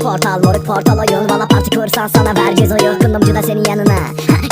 portal moruk portal oyun Valla parti kursan sana vereceğiz oyu. Kundumcu da senin yanına.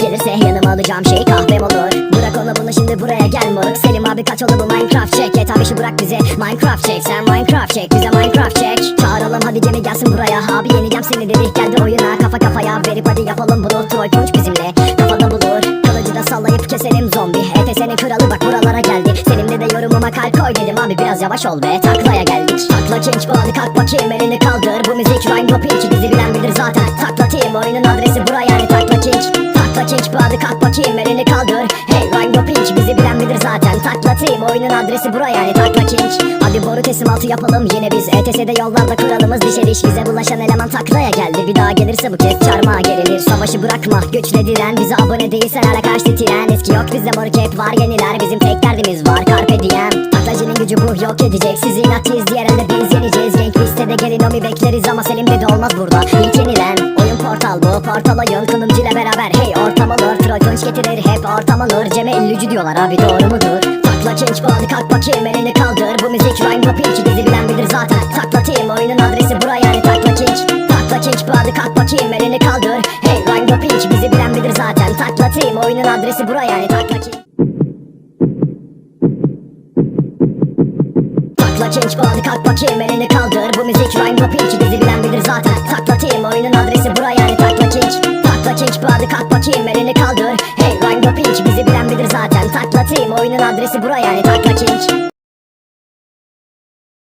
Gelirse yanıma alacağım şey kahvem olur. Bırak onu bunu şimdi buraya gel moruk. Selim abi kaç oldu bu Minecraft çek. Et abi şu bırak bize. Minecraft çek Sen Minecraft çek. Bize Minecraft çek. Çağıralım hadi Cem'i gelsin buraya. Abi yeneceğim seni dedik geldi oyuna Kafa kafaya verip hadi yapalım bunu. Troy Punch bizimle kafada bulur. Kılıcı da sallayıp keselim zombi. Ete senin kralı bak buralara geldi. Seninle de yorumuma kalp koy dedim. Abi biraz yavaş ol be Taklaya geldik. Takla King hadi kalk bakayım elini kaldır müzik rhyme bu pitch bizi bilen bilir zaten. Takla team oyunun adresi bura yani Takla King Takla King bu hadi kalk bakayım elini kaldır. Hey rhyme bu pitch bizi bilen bilir zaten. Takla team oyunun adresi bura yani Takla King Hadi boru teslimatı yapalım yine biz ETS'de yollarda kuralımız dişe diş Bize bulaşan eleman taklaya geldi Bir daha gelirse bu kez çarmıha gerilir Savaşı bırakma güçle diren Bize abone değilsen hala kaç titiren Eski yok bizde moruk hep var yeniler Bizim tek derdimiz var. Carpe diem. Taklacının gücü bu yok edecek. Sizi inatçıyız diğer biz yeneceğiz Listede gelin omi bekleriz Ama Selim'de de olmaz burada. İlk yenilen oyun portal bu. Portal oyun kılımcıyla beraber Hey ortam olur tunç getirir hep ortam olur Cem'e ellücü diyorlar abi doğru mudur? Takla King bu hadi kalk bakayım elini kaldır. Bu müzik rhyme bu pitch bizi bilen bilir zaten? Takla team oyunun adresi bura yani Takla King Takla King bu hadi kalk bakayım elini kaldır. Hey rhyme bu pitch bizi bilen bilir zaten? Takla team oyunun adresi bura yani Takla King King bu hadi kalk bakayım elini kaldır. Bu müzik rhyme bu pitch bizi bilen bilir zaten. Takla team oyunun adresi bura yani Takla King Takla King bu hadi kalk bakayım elini kaldır. Hey rhyme bu bizi bilen bilir zaten. Takla team oyunun adresi bura yani Takla King